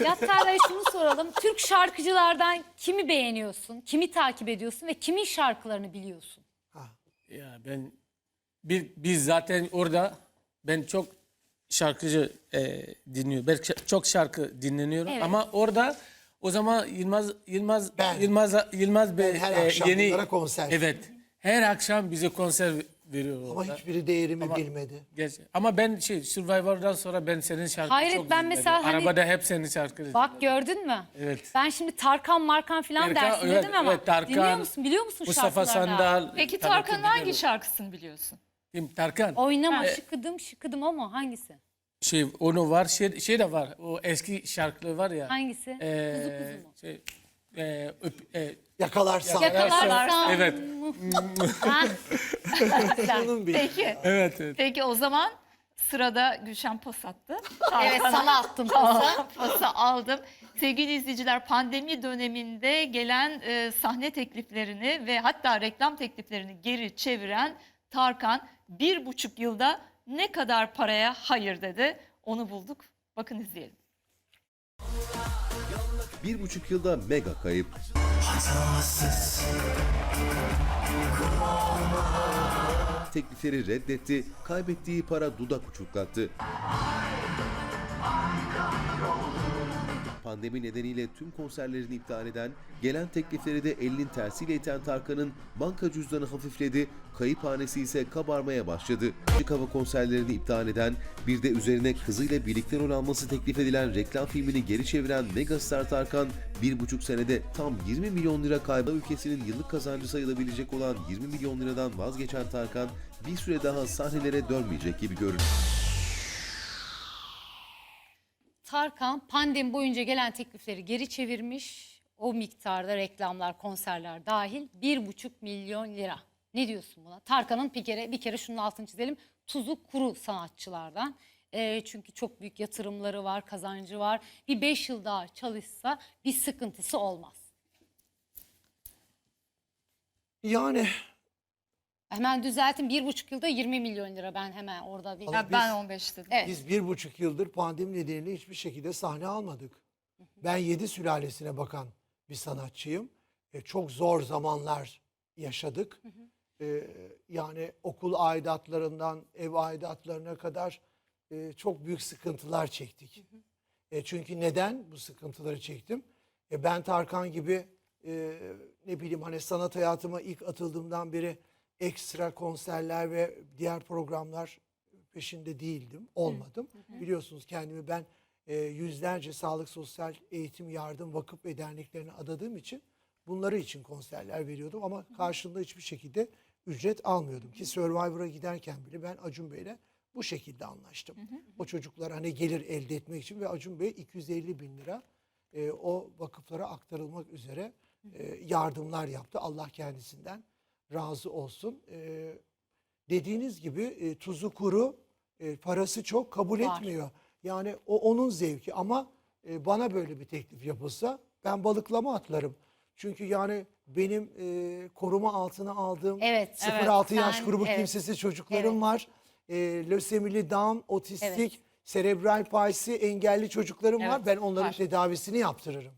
Yattara'ya şunu soralım. Türk şarkıcılardan kimi beğeniyorsun? Kimi takip ediyorsun ve kimin şarkılarını biliyorsun? Ya ben bir biz zaten orada ben çok şarkıcı e, dinliyorum. Ben çok şarkı dinleniyorum Evet. ama orada o zaman Yılmaz Yılmaz Ben- Yılmaz Yılmaz Bey her e, akşam yeni bunlara konser. Evet. Her akşam bize konser veriyor Ama orada. hiçbiri değerimi bilmedi. Geç- Ama ben şey Survivor'dan sonra ben senin şarkını Hayret, çok ben dinledim. mesela hani- Arabada hep senin şarkını Bak gördün mü? Evet. Ben şimdi Tarkan Markan falan Tarkan, dersin evet, dedim ama evet, Tarkan, dinliyor musun? Biliyor musun Mustafa şarkılarını? Sandal. Peki tabii ki Tarkan'ın hangi biliyorum. şarkısını biliyorsun? Kim? Tarkan. Oynama şıkıdım şıkıdım ama hangisi? Şey onu var şey, şey de var. O eski şarkıları var ya. Hangisi? Ee, kuzu kuzu mu? Şey, e, öp, e, Yakalarsan. Yakalarsam. Evet. Ha? Bir- Peki. Evet, evet. Peki o zaman sırada Gülşen pas attı. evet sana attım. Tamam, pası aldım. Sevgili izleyiciler pandemi döneminde gelen e, sahne tekliflerini ve hatta reklam tekliflerini geri çeviren Tarkan bir buçuk yılda ne kadar paraya hayır dedi onu bulduk. Bakın izleyelim. Bir buçuk yılda mega kayıp. Teklifleri reddetti, kaybettiği para dudak uçuklattı. Pandemi nedeniyle tüm konserlerini iptal eden, gelen teklifleri de elinin tersiyle iten Tarkan'ın banka cüzdanı hafifledi, kayıp hanesi ise kabarmaya başladı. Açık hava konserlerini iptal eden, bir de üzerine kızıyla birlikte rol alması teklif edilen reklam filmini geri çeviren megastar Tarkan, bir buçuk senede tam 20 milyon lira kayba ülkesinin yıllık kazancı sayılabilecek olan 20 milyon liradan vazgeçen Tarkan, bir süre daha sahnelere dönmeyecek gibi görünüyor. Tarkan pandemi boyunca gelen teklifleri geri çevirmiş. O miktarda reklamlar, konserler dahil bir buçuk milyon lira. Ne diyorsun buna? Tarkan'ın bir kere bir kere şunun altını çizelim. Tuzu kuru sanatçılardan. Ee, çünkü çok büyük yatırımları var, kazancı var. Bir beş yıl daha çalışsa bir sıkıntısı olmaz. Yani Hemen düzeltin bir buçuk yılda 20 milyon lira ben hemen orada bir... Ama Ya biz- ben 15 dedim. Evet. biz bir buçuk yıldır pandemi nedeniyle hiçbir şekilde sahne almadık. Ben yedi sülalesine bakan bir sanatçıyım. E, çok zor zamanlar yaşadık. E, yani okul aidatlarından ev aidatlarına kadar e, çok büyük sıkıntılar çektik. E, çünkü neden bu sıkıntıları çektim? E, ben Tarkan gibi e, ne bileyim hani sanat hayatıma ilk atıldığımdan beri ekstra konserler ve diğer programlar peşinde değildim, olmadım. Biliyorsunuz kendimi ben e, yüzlerce sağlık, sosyal, eğitim, yardım, vakıf ve derneklerine adadığım için bunları için konserler veriyordum ama karşılığında hiçbir şekilde ücret almıyordum. Ki Survivor'a giderken bile ben Acun Bey'le bu şekilde anlaştım. O çocuklara hani gelir elde etmek için ve Acun Bey 250 bin lira e, o vakıflara aktarılmak üzere e, yardımlar yaptı. Allah kendisinden razı olsun. E, dediğiniz gibi e, tuzu kuru, e, parası çok kabul Var. etmiyor. Yani o onun zevki ama e, bana böyle bir teklif yapılsa ben balıklama atlarım. Çünkü yani benim e, koruma altına aldığım Evet, 0-6 evet. yaş Sen- grubu evet. kimsesiz çocuklarım Evet. var. E, lösemili, down, otistik, Evet. serebral palsi engelli çocuklarım var. Evet, Ben onların var. tedavisini yaptırırım.